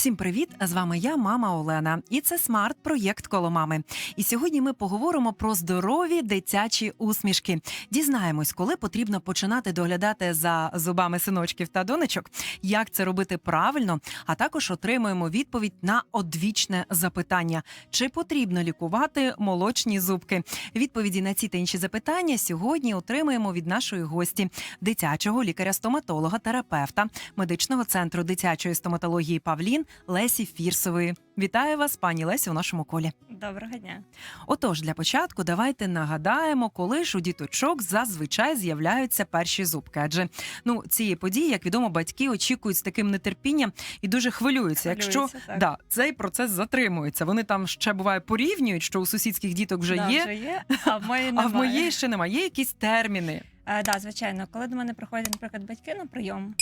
Всім привіт! З вами я, мама Олена, і це смарт-проєкт коло мами. І сьогодні ми поговоримо про здорові дитячі усмішки. Дізнаємось, коли потрібно починати доглядати за зубами синочків та донечок, як це робити правильно. А також отримуємо відповідь на одвічне запитання: чи потрібно лікувати молочні зубки? Відповіді на ці та інші запитання сьогодні отримуємо від нашої гості, дитячого лікаря-стоматолога, терапевта медичного центру дитячої стоматології Павлін Лесі Фірсової. Вітаю вас, пані Лесі, у нашому колі. Доброго дня. Отож, для початку давайте нагадаємо, коли ж у діточок зазвичай з'являються перші зубки. Адже ну цієї події, як відомо, батьки очікують з таким нетерпінням і дуже хвилюються. Якщо так. да, цей процес затримується, вони там ще буває порівнюють, що у сусідських діток вже да, є. Вже є, а в моєї А в моєї ще немає. Є якісь терміни. Е, да, звичайно, коли до мене приходять, наприклад, батьки на прийом.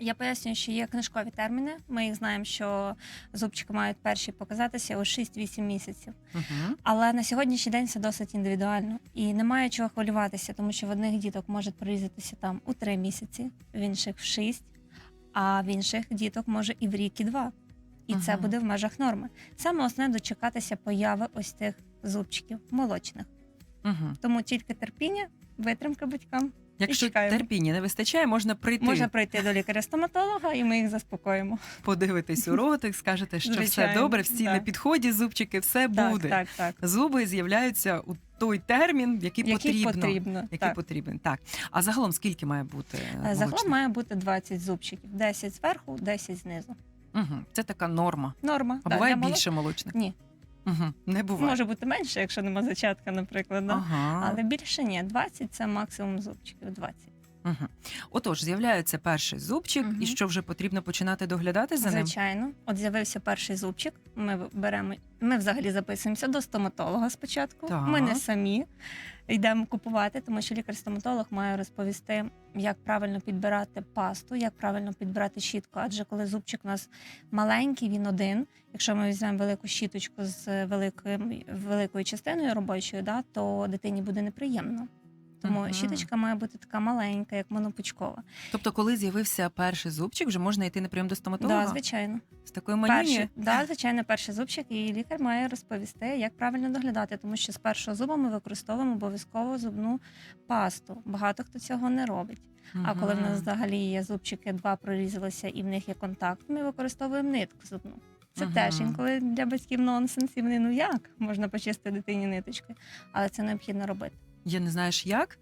Я пояснюю, що є книжкові терміни. Ми їх знаємо, що зубчики мають перші показатися у 6-8 місяців. Угу. Але на сьогоднішній день все досить індивідуально і немає чого хвилюватися, тому що в одних діток може прорізатися там у 3 місяці, в інших в 6, а в інших діток може і в рік, і два. І це буде в межах норми. Саме основне дочекатися появи ось тих зубчиків молочних. Угу. Тому тільки терпіння, витримка батькам. Якщо чекаємо. терпіння не вистачає, можна прийти, Можна прийти до лікаря-стоматолога, і ми їх заспокоїмо. подивитись у ротик, скажете, що все Звичайно, добре, всі да. на підході, зубчики, все буде. Так, так, так. Зуби з'являються у той термін, який, Який потрібно. потрібно. Який так. потрібен. Так. А загалом скільки має бути? Е, молочних? Загалом має бути 20 зубчиків: 10 зверху, 10 знизу. Угу. Це така норма. Норма. А да, буває для молод- більше молочних? Ні, Угу. Не буває. може бути менше, якщо нема зачатка, наприклад. Да? Ага. Але більше ні. 20 це максимум зубчиків. 20. Угу. Отож, з'являється перший зубчик, Мгм. і що вже потрібно починати доглядати за ним? Звичайно, от з'явився перший зубчик. Ми беремо. Ми взагалі записуємося до стоматолога спочатку. Так. Ми не самі йдемо купувати, тому що лікар-стоматолог має розповісти, як правильно підбирати пасту, як правильно підбирати щітку. Адже коли зубчик у нас маленький, він один. Якщо ми візьмемо велику щіточку з великою, великою частиною робочою, да, то дитині буде неприємно. Тому Мгм. щіточка має бути така маленька, як монопучкова. Тобто, коли з'явився перший зубчик, вже можна йти на прийом до стоматолога? Да, звичайно. З такою? Перший, да, звичайно, перший зубчик, і лікар має розповісти, як правильно доглядати, тому що з першого зуба ми використовуємо обов'язково зубну пасту. Багато хто цього не робить. А коли в нас взагалі є зубчики, два прорізалися і в них є контакт, ми використовуємо нитку зубну. Це Мгм. теж інколи для батьків нонсенс, і вони ну як можна почистити дитині ниточкою, але це необхідно робити. Я не знаєш як?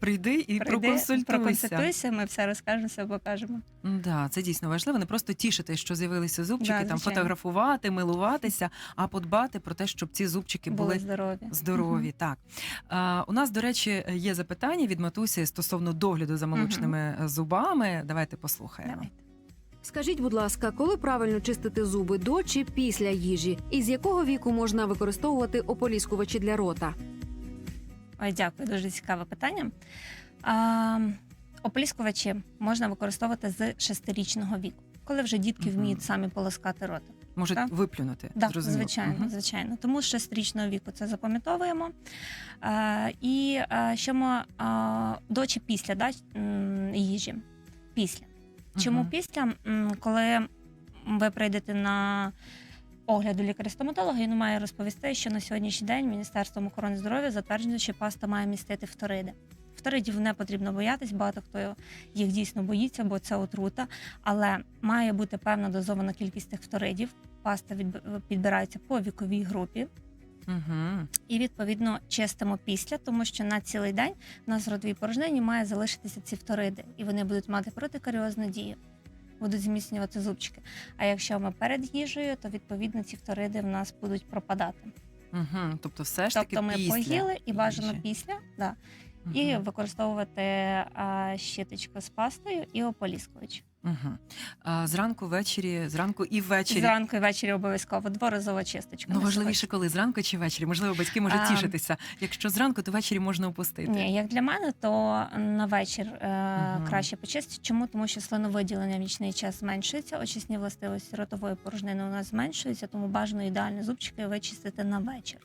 Прийди і Прийди, проконсультуйся. проконсультуйся, ми все розкажемо, все покажемо. Да, це дійсно важливо. Не просто тішити, що з'явилися зубчики, Да, там фотографувати, милуватися, а подбати про те, щоб ці зубчики Були були здорові. здорові. Мгм. Так а, у нас, до речі, є запитання від матусі стосовно догляду за молочними зубами. Давайте послухаємо. Давайте. Скажіть, будь ласка, коли правильно чистити зуби до чи після їжі? І з якого віку можна використовувати ополіскувачі для рота? Ой, дякую, дуже цікаве питання. А, ополіскувачі можна використовувати з шестирічного віку, коли вже дітки вміють самі полоскати рота. Можуть Так. виплюнути. Да, зрозуміло. звичайно, Мгм. звичайно. Тому з шестирічного віку це запам'ятовуємо. А, і а, що ми а, до чи після да, їжі? Після. Чому Мгм. після? Коли ви прийдете на огляд до лікаря-стоматолога, він має розповісти, що на сьогоднішній день Міністерством охорони здоров'я затверджено, що паста має містити фториди. Фторидів не потрібно боятись, багато хто їх дійсно боїться, бо це отрута. Але має бути певна дозована кількість тих фторидів. Паста підбирається по віковій групі. Мгм. І відповідно чистимо після, тому що на цілий день в нас в ротовій порожнині має залишитися ці фториди, і вони будуть мати протикаріозну дію, будуть зміцнювати зубчики. А якщо ми перед їжею, то відповідно ці фториди в нас будуть пропадати. Угу, Тобто, все ж таки Тобто ми після поїли і бажано їжі. після, да, і використовувати а, щіточку з пастою і ополіскувач. Угу. А, зранку, ввечері, зранку і ввечері. Зранку і ввечері обов'язково дворазова чисточка. Ну, важливіше, коли зранку чи ввечері. Можливо, батьки можуть А, тішитися. Якщо зранку, то ввечері можна опустити. Ні, як для мене, то на вечір е, Мгм. краще почистити. Чому? Тому що слиновиділення в нічний час зменшується, очисні властивості ротової порожнини у нас зменшуються, тому бажано ідеально зубчики вичистити на вечір.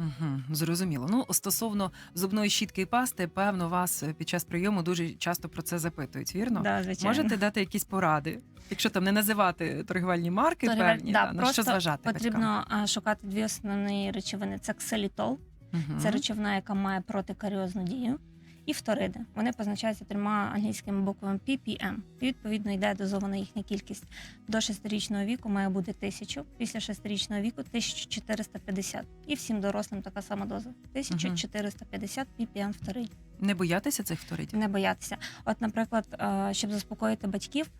Угу, зрозуміло. Ну, стосовно зубної щітки і пасти, певно, вас е, під час прийому дуже часто про це запитують, вірно? Да, звичайно. Можете дати якісь поради, якщо там не називати торгівельні марки, Торгівель- певні, да, та, на просто що зважати батькам? Потрібно а, шукати дві основні речовини: це ксилітол, Мгм. це речовина, яка має протикаріозну дію, і фториди. Вони позначаються трьома англійськими буквами PPM. І відповідно йде дозована їхня кількість. До шестирічного віку має бути тисячу, після шестирічного віку 1450. І всім дорослим така сама доза. 1450 PPM фторидів. Не боятися цих фторидів? Не боятися. От, наприклад, е, щоб заспокоїти батьків,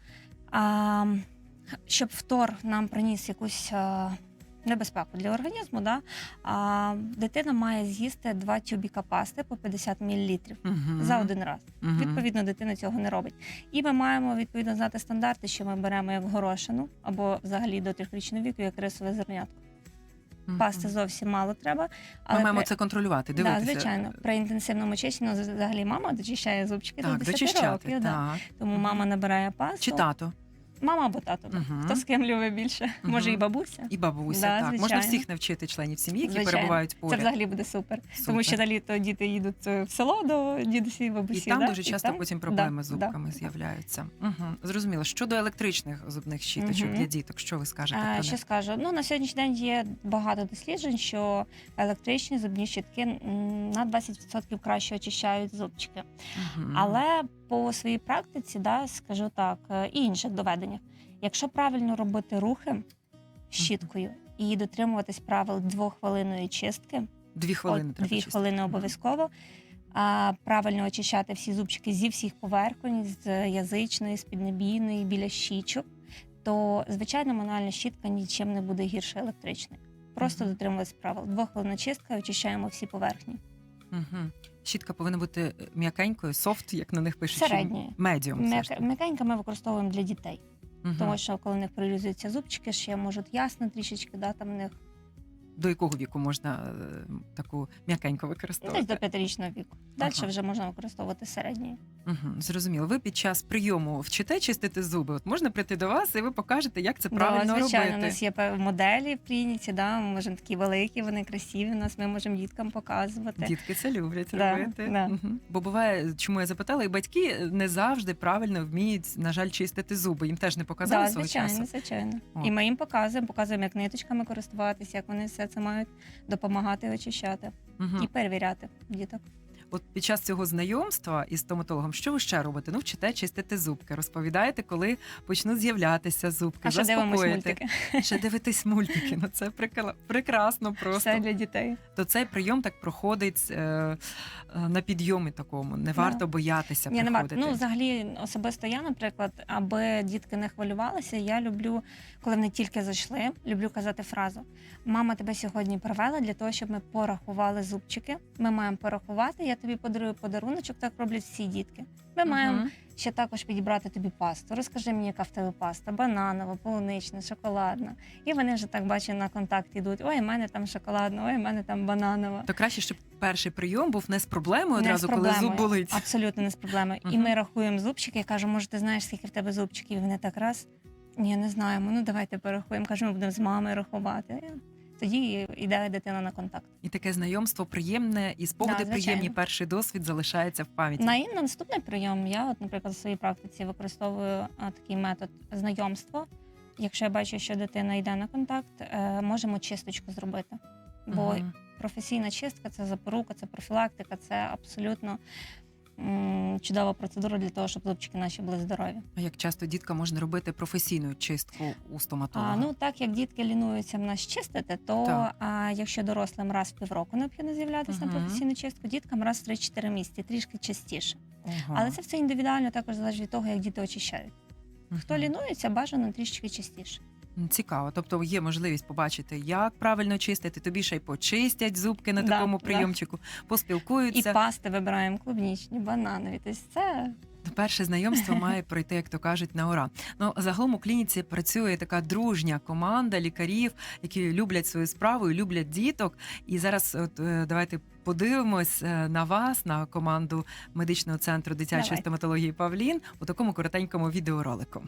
щоб фтор нам приніс якусь е, небезпеку для організму, да, а, дитина має з'їсти два тюбіка пасти по 50 мл Мгм. за один раз. Мгм. Відповідно, дитина цього не робить. І ми маємо відповідно знати стандарти, що ми беремо як горошину або взагалі до трьохрічного віку, як рисове зернятко. Мгм. Пасти зовсім мало треба. Ми маємо при- це контролювати, Да, звичайно, при інтенсивному чищенні взагалі мама дочищає зубчики до Так, 10 дочищати. років. Да. Так. Тому мама набирає пасту. Чи тато, Мама або тато. Мгм. Хто з ким любить більше? Мгм. Може, і бабуся. і бабуся. Да, так. Можна звичайно. всіх навчити членів сім'ї, які Звичайно. перебувають Це взагалі буде супер. Супер. Тому що на літо діти їдуть е, в село до дідусі і бабусі. І там да? дуже часто там- потім проблеми да, з зубками да. з'являються. Угу. Зрозуміло. Щодо електричних зубних щіточок Мгм. для діток, що ви скажете А, про що них? скажу? Ну на сьогоднішній день є багато досліджень, що електричні зубні щітки м, на 20% краще очищають зубчики. Мгм. Але по своїй практиці, да, скажу так, е, і інших доведеннях, якщо правильно робити рухи щіткою і дотримуватись правил двоххвилинної чистки, дві хвилини от, дві хвилини обов'язково. А правильно очищати всі зубчики зі всіх поверхонь, з язичної, з піднебійної, біля щічок, то звичайно мануальна щітка нічим не буде гірше електричної. Просто дотримуватись правил. Двоххвилинна чистка, очищаємо всі поверхні. Мгм. Щітка повинна бути е, м'якенькою, софт, як на них пишуть. чи Середньою. Медіум. таки. М'якенька ми використовуємо для дітей. Тому що коли в них прорізуються зубчики, ще можуть ясно трішечки, да, там в них До якого віку можна е, таку м'якенько використовувати? десь до п'ятирічного віку. Далі Ага. вже можна використовувати середньої. Угу, зрозуміло. Ви під час прийому вчите чистити зуби. От можна прийти до вас, і ви покажете, як це правильно да, звичайно, робити. у нас є моделі прийняті, да, ми можемо такі великі, вони красиві. У нас ми можемо діткам показувати. Дітки це люблять Да, робити. да. Мгм. Бо буває, чому я запитала, і батьки не завжди правильно вміють, на жаль, чистити зуби. Їм теж не показали Да, свого звичайно, часу. звичайно. О. І ми їм показуємо, показуємо, як ниточками користуватися, як вони все це мають допомагати очищати угу. і перевіряти діток. От під час цього знайомства із стоматологом, що ви ще робите? Ну, вчите чистити зубки, розповідаєте, коли почнуть з'являтися зубки, А ще дивимось мультики. Ще дивитесь мультики. Ну це прекрасно просто. Все для дітей. То цей прийом так проходить е, е, на підйомі такому. Не варто боятися Ні, не варто. Ну, взагалі, особисто я, наприклад, аби дітки не хвилювалися, я люблю, коли вони тільки зайшли, люблю казати фразу: Мама тебе сьогодні привела для того, щоб ми порахували зубчики. Ми маємо порахувати. Я тобі подарую подаруночок, так роблять всі дітки. Ми маємо ще також підібрати тобі пасту. Розкажи мені, яка в тебе паста: бананова, полунична, шоколадна. І вони вже так бачать на контакт йдуть. Ой, в мене там шоколадна, ой, в мене там бананова. То краще, щоб перший прийом був не з проблемою Не одразу, з коли зуб болить. Абсолютно не з проблемою. І ми рахуємо зубчики, я кажу, може, ти знаєш, скільки в тебе зубчиків? І вони так раз. Ні, не знаємо. Ну давайте порахуємо. Кажу, ми будемо з мамою рахувати. Тоді йде дитина на контакт. І таке знайомство приємне, і спогади Да, приємні. Перший досвід залишається в пам'яті. На, на наступний прийом я, от, наприклад, в своїй практиці використовую а, такий метод знайомства. Якщо я бачу, що дитина йде на контакт, е, можемо чисточку зробити. Бо Мгм. професійна чистка це запорука, це профілактика, це абсолютно м, чудова процедура для того, щоб зубчики наші були здорові. А як часто дітка можна робити професійну чистку у стоматолога? А, ну так як дітки лінуються в нас чистити, то Так. а, якщо дорослим раз в півроку необхідно з'являтися Мгм. на професійну чистку, діткам раз в 3-4 місяці, трішки частіше. Ага. Але це все індивідуально також залежить від того, як діти очищають. Хто лінується, бажано трішки частіше. Цікаво. Тобто є можливість побачити, як правильно чистити. Тобі ще й почистять зубки на Да, такому да. прийомчику, І поспілкуються. пасти вибираємо клубнічні, бананові. Тобто це Перше знайомство має пройти, як то кажуть, на ура. Ну загалом у клініці працює така дружня команда лікарів, які люблять свою справу і люблять діток. І зараз, от е, давайте подивимось е, на вас, на команду медичного центру дитячої Давайте. стоматології Павлін у такому коротенькому відеоролику.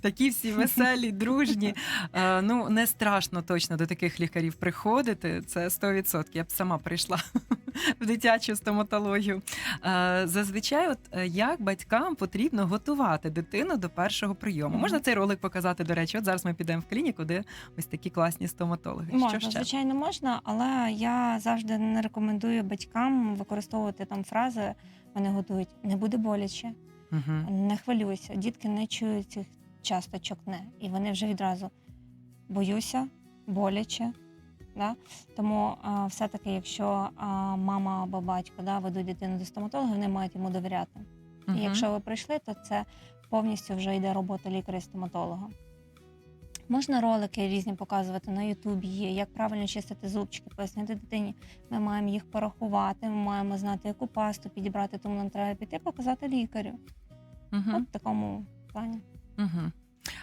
Такі всі веселі, дружні. Е, ну не страшно точно до таких лікарів приходити. Це 100%. Я б сама прийшла в дитячу стоматологію. Е, зазвичай, от е, як батькам потрібно готувати дитину до першого прийому. Можна цей ролик показати, до речі. От зараз ми підемо в клініку, де ось такі класні стоматологи. Можна, Що ще? звичайно, можна, але я завжди не рекомендую батькам використовувати там фрази. Вони готують не буде боляче, Угу. не хвилюйся. Дітки не чують цих часточок не. І вони вже відразу боюся, боляче. Да? Тому а, все-таки, якщо а, мама або батько да, ведуть дитину до стоматолога, вони мають йому довіряти. І якщо ви прийшли, то це повністю вже йде робота лікаря-стоматолога. Можна ролики різні показувати на Ютубі є, як правильно чистити зубчики, пояснити дитині. Ми маємо їх порахувати, ми маємо знати, яку пасту підібрати, тому нам треба піти показати лікарю. угу. От в такому плані. Угу.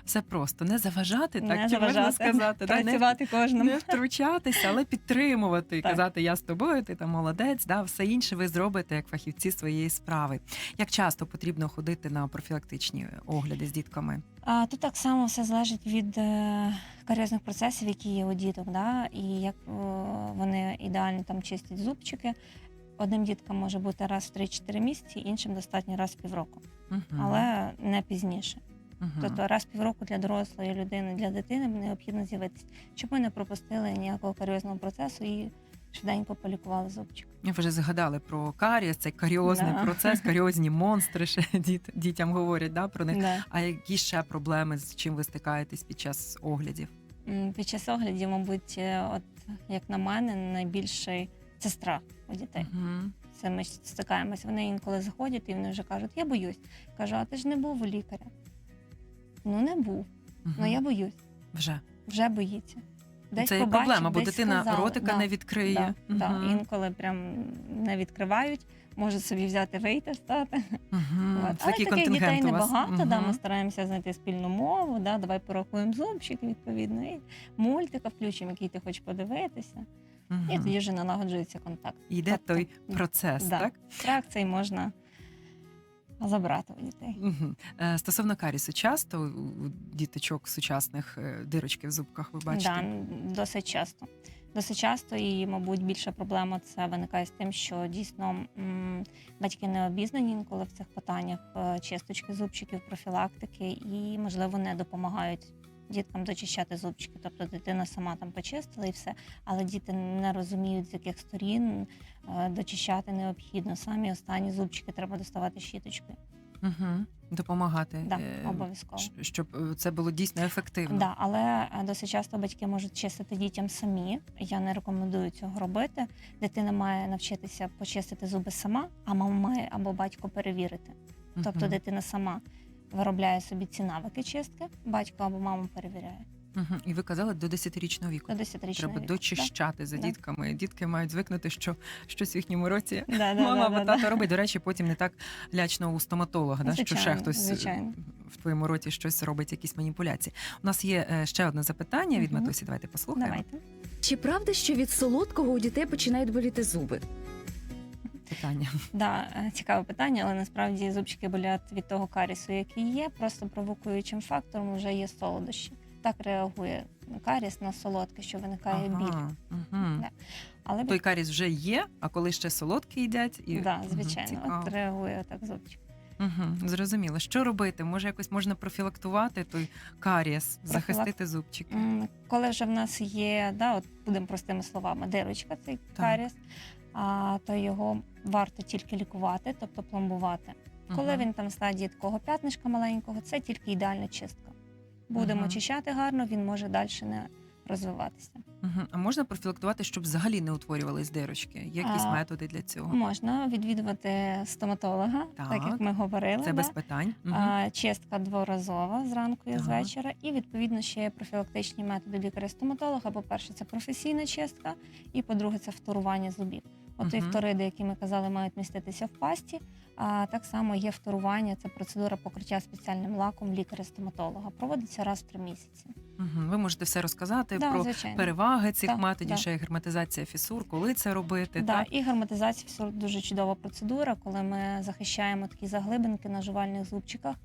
Все просто не заважати, так не чи заважати, можна сказати, да? не кожному. не втручатися, але підтримувати і казати Я з тобою, ти там молодець. Да, все інше ви зробите як фахівці своєї справи. Як часто потрібно ходити на профілактичні огляди з дітками? А тут так само все залежить від е, каріозних процесів, які є у діток, да? і як е, вони ідеально там чистять зубчики. Одним діткам може бути раз в 3-4 місяці, іншим достатньо раз в півроку, Угу. але не пізніше. Угу. Тобто раз в півроку для дорослої людини, для дитини необхідно з'явитися, щоб ми не пропустили ніякого каріозного процесу і швиденько полікували зубчик. Ви вже згадали про карієс, цей каріозний Да. процес, каріозні монстри ще діт, дітям говорять да, про них. Да. А які ще проблеми, з чим ви стикаєтесь під час оглядів? Під час оглядів, мабуть, е, от як на мене, найбільший це страх у дітей. Угу. Це ми стикаємося. Вони інколи заходять і вони вже кажуть, я боюсь. Кажу, а ти ж не був у лікаря. Ну не був. Ну я боюсь, Вже вже боїться. Десь це є побачив, проблема, бо десь дитина сказали. ротика Да, не відкриє. Да, да. Інколи прям не відкривають, можуть собі взяти вийти, стати. Мгм. От. Це Але такий таких дітей у вас. небагато. Да, Мгм. ми стараємося знайти спільну мову, да, давай порахуємо зубчик, відповідно, і мультика включимо, який ти хочеш подивитися. І тоді вже налагоджується контакт. Йде Тобто, той процес, да. так? Цей можна забрати у дітей. Угу. Стосовно карісу, часто у у діточок сучасних е, дирочки в зубках ви бачите? Да, досить часто. Досить часто, і, мабуть, більша проблема це виникає з тим, що дійсно м, батьки не обізнані інколи в цих питаннях е, чисточки зубчиків, профілактики, і, можливо, не допомагають діткам дочищати зубчики. Тобто дитина сама там почистила і все, але діти не розуміють, з яких сторін е, дочищати необхідно. Самі останні зубчики треба доставати щіточкою. Угу. Допомагати, Да, е, обов'язково. щоб це було дійсно ефективно. Да, але е, досить часто батьки можуть чистити дітям самі. Я не рекомендую цього робити. Дитина має навчитися почистити зуби сама, а мама має або батько перевірити. Тобто Мгм. дитина сама виробляє собі ці навики чистки, батько або мама перевіряє. Мгм. І ви казали до 10-річного віку. До 10 річного Треба віку. дочищати за Да. дітками. Дітки мають звикнути, що щось в їхньому році Да, да, мама да, або да, тато да. робить. До речі, потім не так лячно у стоматолога, да, що ще хтось е, звичайно. в твоєму роті щось робить, якісь маніпуляції. У нас є е, ще одне запитання від Мгм. Матусі. Давайте послухаємо. Давайте. Чи правда, що від солодкого у дітей починають боліти зуби? Питання. Да, е, цікаве питання, але насправді зубчики болять від того карісу, який є. Просто провокуючим фактором вже є солодощі. Так реагує каріс на солодке, що виникає біль. Угу. Да. Але Той каріс вже є, а коли ще солодкі їдять, і да, звичайно, угу, от реагує так зубчик. Угу, зрозуміло. Що робити? Може, якось можна профілактувати той карієс, захистити зубчики. Коли вже в нас є, да, от будемо простими словами, дирочка, цей каріс, а, то його варто тільки лікувати, тобто пломбувати. Коли Мгм. він там в стадії такого п'ятнишка маленького, це тільки ідеальна чистка. Будемо Мгм. очищати гарно, він може далі не розвиватися. Мгм. А можна профілактувати, щоб взагалі не утворювались дирочки? Є якісь А, методи для цього? Можна відвідувати стоматолога, так, Так. як ми говорили. Це да. без питань. Мгм. А, чистка дворазова зранку і з вечора. І відповідно ще є профілактичні методи лікаря-стоматолога. По-перше, це професійна чистка, і по-друге, це вторування зубів. От і Мгм. фториди, які ми казали, мають міститися в пасті. А так само є вторування, це процедура покриття спеціальним лаком лікаря-стоматолога. Проводиться раз в три місяці. Ви можете все розказати Да, про звичайно. переваги цих Так, методів, да. ще й герметизація фісур, коли це робити. Да, Так? і герметизація всього дуже чудова процедура, коли ми захищаємо такі заглибинки на жувальних зубчиках.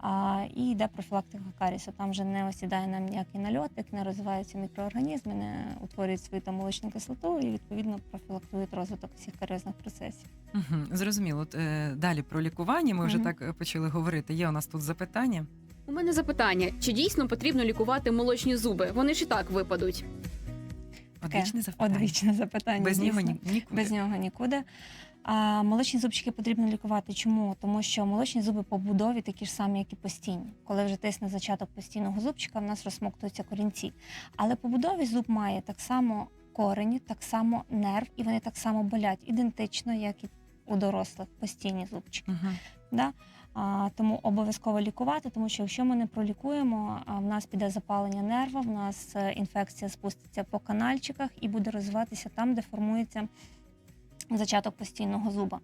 А, і йде профілактика карісу. Там вже не осідає нам ніякий нальотик, не розвиваються мікроорганізми, не утворюють свою там молочну кислоту і відповідно профілактують розвиток всіх каріозних процесів. Мгм. Зрозуміло. От, е, далі про лікування. Ми вже Мгм. так е, почали говорити. Є у нас тут запитання. У мене запитання: чи дійсно потрібно лікувати молочні зуби? Вони ж і так випадуть. Одвічне запитання. Одвічне запитання. Без нього ні, нікуди. Без нього нікуди. А молочні зубчики потрібно лікувати. Чому? Тому що молочні зуби по будові такі ж самі, як і постійні. Коли вже тисне зачаток постійного зубчика, в нас розсмоктуються корінці. Але по будові зуб має так само корені, так само нерв, і вони так само болять, ідентично, як і у дорослих постійні зубчики. Мгм. Да? Тому обов'язково лікувати, тому що якщо ми не пролікуємо, в нас піде запалення нерва, в нас е, інфекція спуститься по канальчиках і буде розвиватися там, де формується зачаток постійного зуба.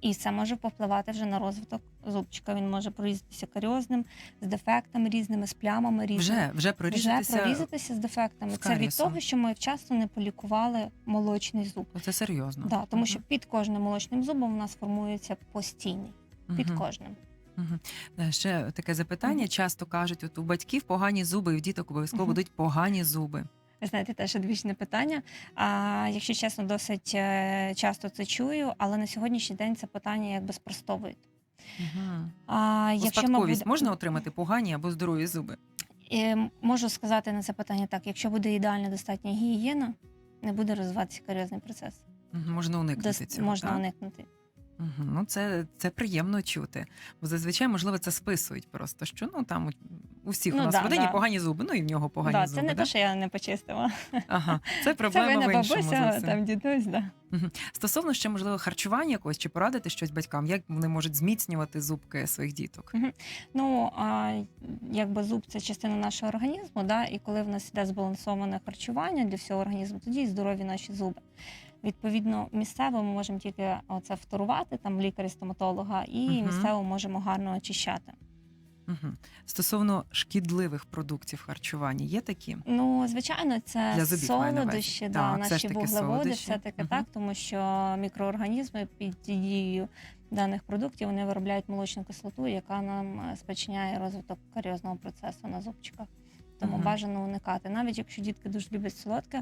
І це може повпливати вже на розвиток зубчика. Він може прорізатися каріозним, з дефектами різними, з плямами різними. Вже, вже прорізатися. Вже прорізатися з дефектами. Це від того, що ми вчасно не полікували молочний зуб. Це серйозно. Да, тому що під кожним молочним зубом у нас формується постійний. Під Мгм. кожним. Е, Ще таке запитання. Мгм. Часто кажуть, от у батьків погані зуби, і в діток обов'язково Мгм. будуть погані зуби. Ви знаєте, теж одвічне питання. А якщо чесно, досить е, часто це чую, але на сьогоднішній день це питання якби спростовують. Мгм. А якщо ми Спадковість буде- можна отримати погані або здорові зуби? Е, можу сказати на це питання так: якщо буде ідеальна достатня гігієна, не буде розвиватися каріозний процес. Можна уникнути Дос- цього. можна так? уникнути. Мгм. Ну, це, це приємно чути. Бо зазвичай, можливо, це списують просто, що ну там у, у всіх Ну, у нас да, родині да. погані зуби, ну і в нього погані да, зуби. це не да? те, що я не почистила. Ага, це Це проблема ви в іншому бабуся, зовсім. там дідусь, да. Стосовно ще, можливо, харчування якогось, чи порадити щось батькам, як вони можуть зміцнювати зубки своїх діток? Ну, а, якби зуб це частина нашого організму, да, і коли в нас йде збалансоване харчування для всього організму, тоді і здорові наші зуби. Відповідно, місцево ми можемо тільки це вторувати, там лікарі стоматолога, і Мгм. місцево можемо гарно очищати. Угу. Стосовно шкідливих продуктів харчування, є такі? Ну, звичайно, це зубів солодощі, да, Так, наші вуглеводи, все таки Мгм. так, тому що мікроорганізми під дією даних продуктів вони виробляють молочну кислоту, яка нам е, спричиняє розвиток каріозного процесу на зубчиках. Тому Мгм. бажано уникати. Навіть якщо дітки дуже люблять солодке,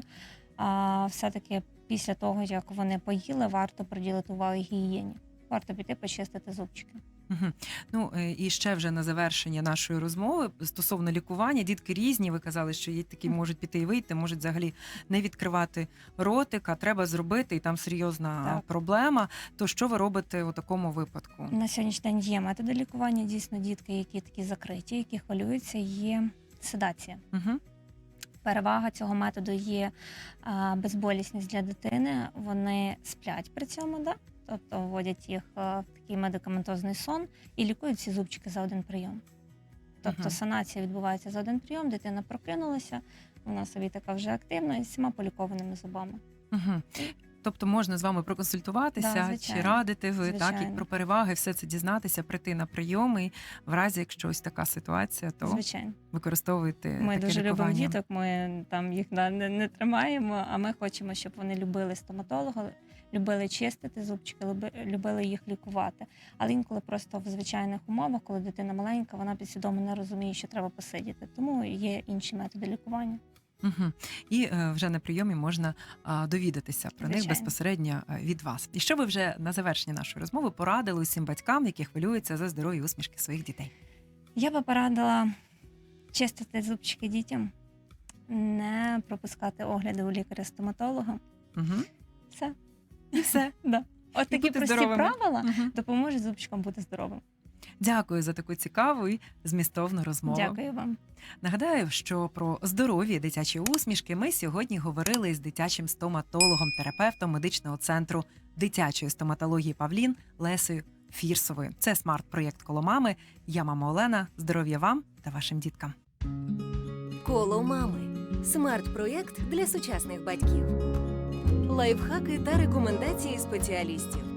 а все-таки після того, як вони поїли, варто приділити увагу гігієні. Варто піти почистити зубчики. Угу. Ну е, і ще вже на завершення нашої розмови стосовно лікування. Дітки різні. Ви казали, що є такі можуть піти і вийти, можуть взагалі не відкривати ротика. Треба зробити, і там серйозна Так. проблема. То що ви робите у такому випадку? На сьогоднішній день є методи лікування. Дійсно, дітки, які такі закриті, які хвилюються, є седація. Угу. Перевага цього методу є безболісність для дитини. Вони сплять при цьому, да? тобто вводять їх в такий медикаментозний сон і лікують ці зубчики за один прийом. Тобто санація відбувається за один прийом, дитина прокинулася, вона собі така вже активна і з всіма полікованими зубами. Угу. Тобто можна з вами проконсультуватися, Да, чи радити ви так і про переваги, все це дізнатися, прийти на прийом. І в разі, якщо ось така ситуація, то Звичайно, використовуйте ми таке дуже любимо діток. Ми там їх да, не, не тримаємо, а ми хочемо, щоб вони любили стоматолога, любили чистити зубчики, люби- любили їх лікувати. Але інколи просто в звичайних умовах, коли дитина маленька, вона підсвідомо не розуміє, що треба посидіти. Тому є інші методи лікування. Угу. І е, вже на прийомі можна а, довідатися про них Звичайно. безпосередньо е, від вас. І що ви вже на завершення нашої розмови порадили усім батькам, які хвилюються за здоров'я і усмішки своїх дітей? Я би порадила чистити зубчики дітям, не пропускати огляди у лікаря-стоматолога. Угу. Все. І все. Да. От такі бути прості здоровими. правила Угу. допоможуть зубчикам бути здоровим. Дякую за таку цікаву і змістовну розмову. Дякую вам. Нагадаю, що про здорові дитячі усмішки ми сьогодні говорили з дитячим стоматологом, терапевтом медичного центру дитячої стоматології Павлін Лесею Фірсовою. Це смарт-проєкт коло мами. Я мама Олена. Здоров'я вам та вашим діткам. Коло мами. Смарт-проєкт для сучасних батьків. Лайфхаки та рекомендації спеціалістів.